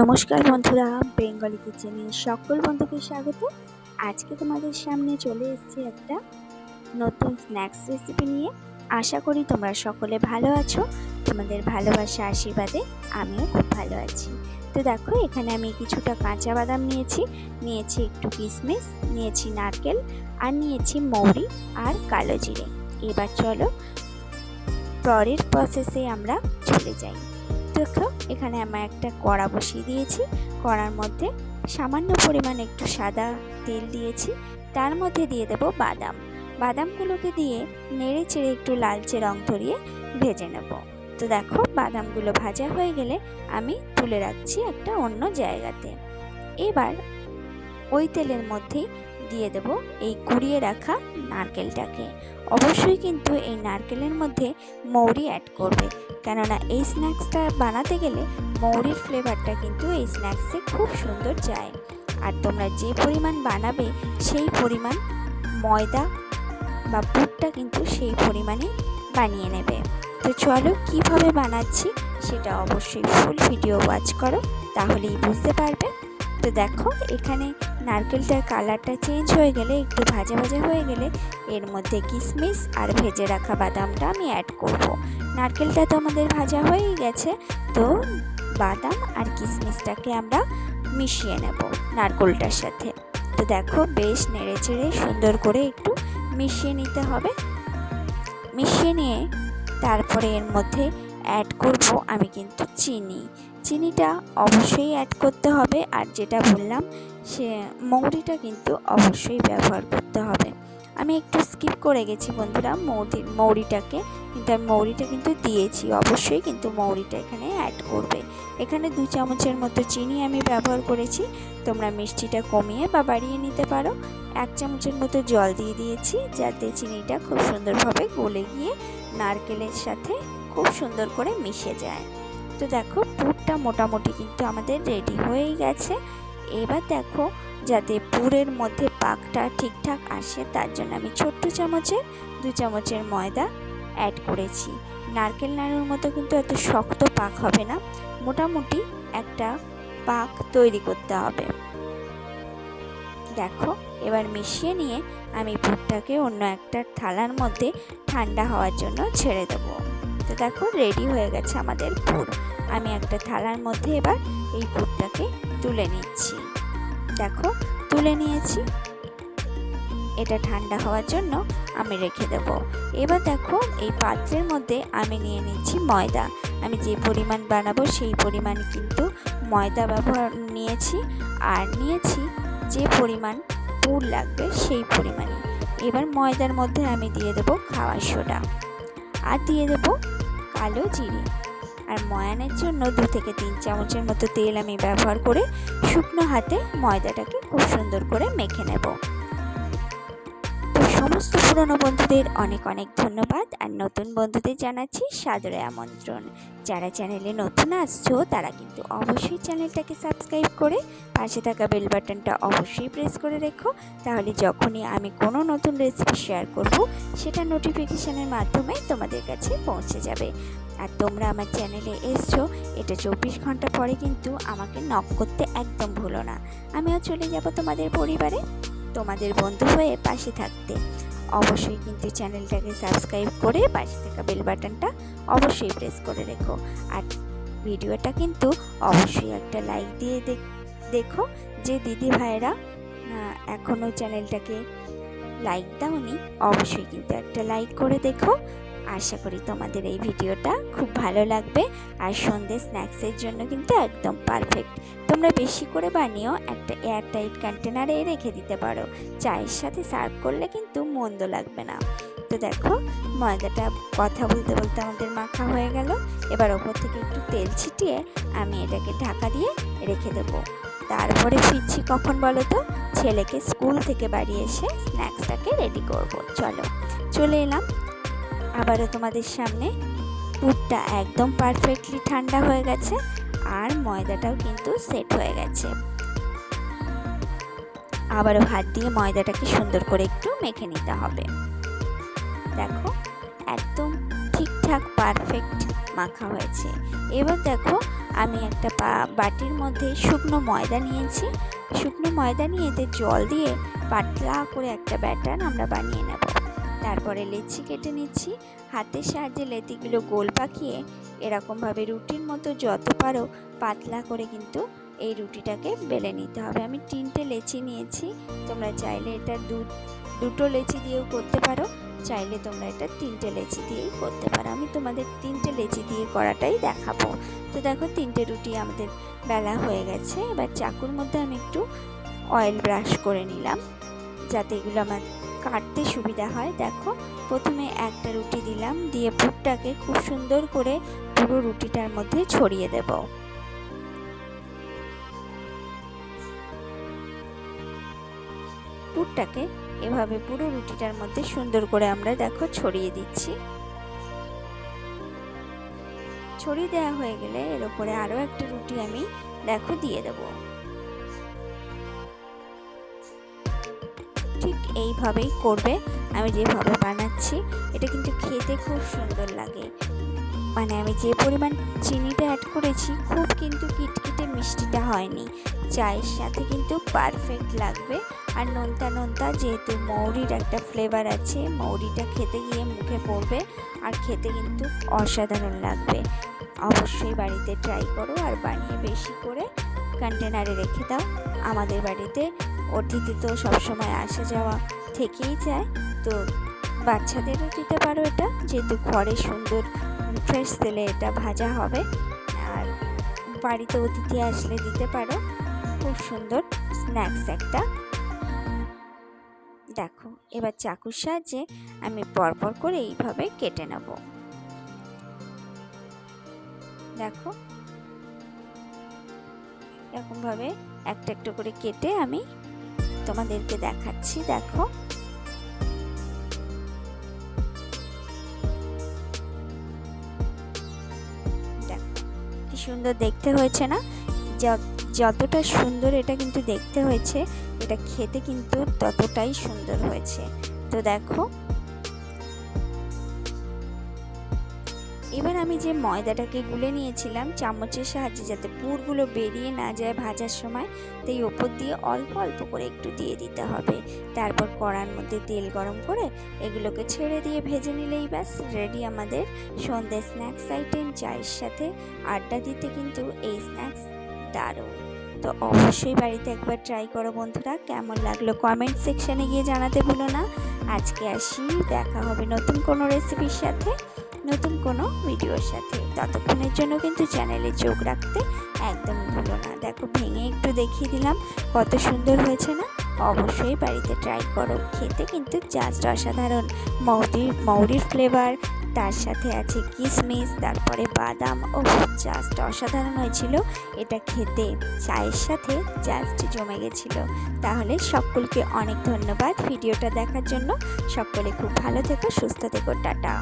নমস্কার বন্ধুরা, বেঙ্গলি কিচেনে সকল বন্ধুকে স্বাগত। আজকে তোমাদের সামনে চলে এসেছি একটা নতুন স্ন্যাক্স রেসিপি নিয়ে। আশা করি তোমরা সকলে ভালো আছো, তোমাদের ভালোবাসা আশীর্বাদে আমিও খুব ভালো আছি। তো দেখো, এখানে আমি কিছুটা কাঁচা বাদাম নিয়েছি নিয়েছি একটু কিশমিশ নিয়েছি নারকেল, আর নিয়েছি মৌরি আর কালো জিরে। এবার চলো পরের প্রসেসে আমরা চলে যাই। দেখো এখানে আমার একটা কড়া বসিয়ে দিয়েছি। কড়ার মধ্যে সামান্য পরিমাণ একটু সাদা তেল দিয়েছি। তার মধ্যে দিয়ে দেব বাদাম। বাদামগুলোকে দিয়ে নেড়ে চেড়ে একটু লালচে রং ধরিয়ে ভেজে নেব। তো দেখো, বাদামগুলো ভাজা হয়ে গেলে আমি তুলে রাখছি একটা অন্য জায়গাতে। এবার ওই তেলের মধ্যেই দিয়ে দেব এই কুড়িয়ে রাখা নারকেলটাকে। অবশ্যই কিন্তু এই নারকেলের মধ্যে মৌরি অ্যাড করবে। কেননা এই স্ন্যাক্সটা বানাতে গেলে মৌরির ফ্লেভারটা কিন্তু এই স্ন্যাক্সে খুব সুন্দর যায়। আর তোমরা যে পরিমাণ বানাবে সেই পরিমাণ ময়দা বা পুরটা কিন্তু সেই পরিমাণে বানিয়ে নেবে। তো চলো কীভাবে বানাচ্ছি সেটা অবশ্যই ফুল ভিডিও ওয়াচ করো, তাহলেই বুঝতে পারবে। তো দেখো এখানে নারকেলটার কালারটা চেঞ্জ হয়ে গেলে, একটু ভাজা ভাজা হয়ে গেলে এর মধ্যে কিশমিশ আর ভেজে রাখা বাদামটা আমি অ্যাড করব। নারকেলটা তো আমাদের ভাজা হয়েই গেছে, তো বাদাম আর কিশমিশটাকে আমরা মিশিয়ে নেব নারকেলটার সাথে। তো দেখো বেশ নেড়ে চেড়ে সুন্দর করে একটু মিশিয়ে নিতে হবে। মিশিয়ে নিয়ে তারপরে এর মধ্যে অ্যাড করব আমি কিন্তু চিনি। চিনিটা অবশ্যই অ্যাড করতে হবে, আর যেটা বললাম সে মৌরিটা কিন্তু অবশ্যই ব্যবহার করতে হবে। আমি একটু স্কিপ করে গেছি বন্ধুরা মৌরি মৌরিটাকে। কিন্তু আমি মৌরিটা কিন্তু দিয়েছি, অবশ্যই কিন্তু মৌরিটা এখানে অ্যাড করবে। এখানে দু চামচের মতো চিনি আমি ব্যবহার করেছি। তোমরা মিষ্টিটা কমিয়ে বা বাড়িয়ে নিতে পারো। এক চামচের মতো জল দিয়ে দিয়েছি, যাতে চিনিটা খুব সুন্দরভাবে গলে গিয়ে নারকেলের সাথে খুব সুন্দর করে মিশে যায়। তো দেখো পুরটা মোটামুটি কিন্তু আমাদের রেডি হয়েই গেছে। এবার দেখো যাতে পুরের মধ্যে পাকটা ঠিকঠাক আসে, তার জন্য আমি ছোট্ট চামচের দু চামচের ময়দা অ্যাড করেছি। নারকেল নাড়ুর মতো কিন্তু এত শক্ত পাক হবে না, মোটামুটি একটা পাক তৈরি করতে হবে। দেখো, এবার মিশিয়ে নিয়ে আমি পুরটাকে অন্য একটা থালার মধ্যে ঠান্ডা হওয়ার জন্য ছেড়ে দেবো। তো দেখো রেডি হয়ে গেছে আমাদের পুর। আমি একটা থালার মধ্যে এবার এই পুরটাকে তুলে নিচ্ছি। দেখো, তুলে নিয়েছি। এটা ঠান্ডা হওয়ার জন্য আমি রেখে দেব। এবার দেখো, এই পাত্রের মধ্যে আমি নিয়ে নিচ্ছি ময়দা। আমি যে পরিমাণ বানাবো সেই পরিমাণ কিন্তু ময়দা ব্যবহার নিয়েছি। আর নিয়েছি যে পরিমাণ পুর লাগবে সেই পরিমাণে এবার ময়দার মধ্যে আমি দিয়ে দেবো খাওয়ার সোডা। আর দিয়ে দেবো কালো জিরে। আর ময়ানের জন্য দু থেকে তিন চামচের মতো তেল আমি ব্যবহার করে শুকনো হাতে ময়দাটাকে খুব সুন্দর করে মেখে নেব। সমস্ত পুরনো বন্ধুদের অনেক অনেক ধন্যবাদ। আর নতুন বন্ধুদের জানাচ্ছি সাদরে আমন্ত্রণ। যারা চ্যানেলে নতুন আসছো, তারা কিন্তু অবশ্যই চ্যানেলটাকে সাবস্ক্রাইব করে পাশে থাকা বেল বাটনটা অবশ্যই প্রেস করে রেখো। তাহলে যখনই আমি কোনো নতুন রেসিপি শেয়ার করব, সেটা নোটিফিকেশানের মাধ্যমে তোমাদের কাছে পৌঁছে যাবে। আর তোমরা আমার চ্যানেলে এসছো, এটা চব্বিশ ঘণ্টা পরে কিন্তু আমাকে নক করতে একদম ভুলো না। আমিও চলে যাব তোমাদের পরিবারে। তোমাদের বন্ধু হয়ে পাশে থাকতে। অবশ্যই কিন্তু চ্যানেলটাকে সাবস্ক্রাইব করে পাশে থাকা বেল বাটনটা অবশ্যই প্রেস করে রেখো। আর ভিডিওটা কিন্তু অবশ্যই একটা লাইক দিয়ে দেখো যে দিদি ভাইরা এখনও চ্যানেলটাকে লাইক দাওনি, অবশ্যই কিন্তু একটা লাইক করে দেখো। আশা করি তোমাদের এই ভিডিওটা খুব ভালো লাগবে আর সন্ধ্যে স্ন্যাক্সের জন্য কিন্তু একদম পারফেক্ট। তোমরা বেশি করে বানিয়েও একটা এয়ারটাইট কন্টেনারে রেখে দিতে পারো। চায়ের সাথে সার্ভ করলে কিন্তু মন্দ লাগবে না। তো দেখো, ময়দাটা কথা বলতে বলতে আমাদের মাখা হয়ে গেল। এবার ওপর থেকে একটু তেল ছিটিয়ে আমি এটাকে ঢাকা দিয়ে রেখে দেবো। তারপরে ফিরছি কখন বলো তো? ছেলেকে স্কুল থেকে বাড়ি এসে স্ন্যাক্সটাকে রেডি করব। চলো, চলে এলাম। আবারও তোমাদের সামনে। পুরটা একদম পারফেক্টলি ঠান্ডা হয়ে গেছে আর ময়দাটাও কিন্তু সেট হয়ে গেছে। আবারও হাত দিয়ে ময়দাটাকে সুন্দর করে একটু মেখে নিতে হবে। দেখো, একদম ঠিকঠাক পারফেক্ট মাখা হয়েছে। এবার দেখো, আমি একটা বাটির মধ্যে শুকনো ময়দা নিয়েছি। শুকনো ময়দা নিয়ে এতে জল দিয়ে পাতলা করে একটা ব্যাটার আমরা বানিয়ে নেব। তারপরে লেচি কেটে নিচ্ছি। হাতের সাহায্যে লেতিগুলো গোল পাকিয়ে এরকমভাবে রুটির মতো যত পারো পাতলা করে কিন্তু এই রুটিটাকে বেলে নিতে হবে। আমি তিনটে লেচি নিয়েছি। তোমরা চাইলে এটা দু, দুটো লেচি দিয়েও করতে পারো। চাইলে তোমরা এটা তিনটে লেচি দিয়েই করতে পারো। আমি তোমাদের তিনটে লেচি দিয়ে করাটাই দেখাবো। তো দেখো তিনটে রুটি আমাদের বেলা হয়ে গেছে। এবার চাকুর মধ্যে আমি একটু অয়েল ব্রাশ করে নিলাম। যাতে এগুলো আমার কাটতে সুবিধা হয়। দেখো, প্রথমে একটা রুটি দিলাম, দিয়ে পুরটাকে খুব সুন্দর করে পুরো রুটিটার মধ্যে ছড়িয়ে দেব। পুরটাকে এভাবে পুরো রুটিটার মধ্যে সুন্দর করে আমরা দেখো ছড়িয়ে দিচ্ছি। ছড়িয়ে দেওয়া হয়ে গেলে এর উপরে আরও একটা রুটি আমি, দেখো, দিয়ে দেব। এইভাবেই করবে। আমি যেভাবে বানাচ্ছি, এটা কিন্তু খেতে খুব সুন্দর লাগে। মানে আমি যে পরিমাণ চিনিটা অ্যাড করেছি, খুব কিন্তু কিটকিটে মিষ্টিটা হয়নি। চায়ের সাথে কিন্তু পারফেক্ট লাগবে। আর নোনতা নোনতা, যেহেতু মৌরির একটা ফ্লেভার আছে, মৌরিটা খেতে গিয়ে মুখে পড়বে আর খেতে কিন্তু অসাধারণ লাগবে। অবশ্যই বাড়িতে ট্রাই করো আর বানিয়ে বেশি করে কন্টেনারে রেখে দাও। আমাদের বাড়িতে অতিথি তো সবসময় আসা যাওয়া থেকেই যায়। তো বাচ্চাদেরও দিতে পারো এটা, যেহেতু ঘরে সুন্দর ফ্রেশ তেলে এটা ভাজা হবে। আর বাড়িতে অতিথি আসলে দিতে পারো। খুব সুন্দর স্ন্যাক্স একটা। দেখো, এবার চাকুর সাহায্যে আমি পরপর করে এইভাবে কেটে নেব। দেখো। এরকমভাবে একটা একটা করে কেটে আমি তোমাদেরকে দেখাচ্ছি, দেখো। কি সুন্দর দেখতে হয়েছে না? যতটা সুন্দর এটা কিন্তু দেখতে হয়েছে, এটা খেতে কিন্তু ততটাই সুন্দর হয়েছে। তো দেখো এবার আমি যে ময়দাটাকে গুলে নিয়েছিলাম, চামচের সাহায্যে যাতে পুরগুলো বেরিয়ে না যায় ভাজার সময়, তাই ওপর দিয়ে অল্প অল্প করে একটু দিয়ে দিতে হবে। তারপর কড়ার মধ্যে তেল গরম করে এগুলোকে ছেড়ে দিয়ে ভেজে নিলেই ব্যাস রেডি আমাদের সন্ধ্যে স্ন্যাক্স আইটেম চায়ের সাথে আড্ডা দিতে কিন্তু এই স্ন্যাক্স দারুণ। তো অবশ্যই বাড়িতে একবার ট্রাই করো বন্ধুরা, কেমন লাগল কমেন্ট সেকশানে গিয়ে জানাতে ভুলো না। আজকে আসি, দেখা হবে নতুন কোনো রেসিপির সাথে। নতুন কোনো ভিডিওর সাথে। ততক্ষণের জন্য কিন্তু চ্যানেলে চোখ রাখতে একদম ভুলো না। দেখো, ভেঙে একটু দেখিয়ে দিলাম। কত সুন্দর হয়েছে না? অবশ্যই বাড়িতে ট্রাই করো। খেতে কিন্তু জাস্ট অসাধারণ। মৌরির মৌরির ফ্লেভার তার সাথে আছে কিশমিশ তারপরে বাদাম। ও জাস্ট অসাধারণ হয়েছিল এটা খেতে। চায়ের সাথে জাস্ট জমে গেছিল। তাহলে সকলকে অনেক ধন্যবাদ ভিডিওটা দেখার জন্য। সকলে খুব ভালো থেকো, সুস্থ থেকো, টাটা।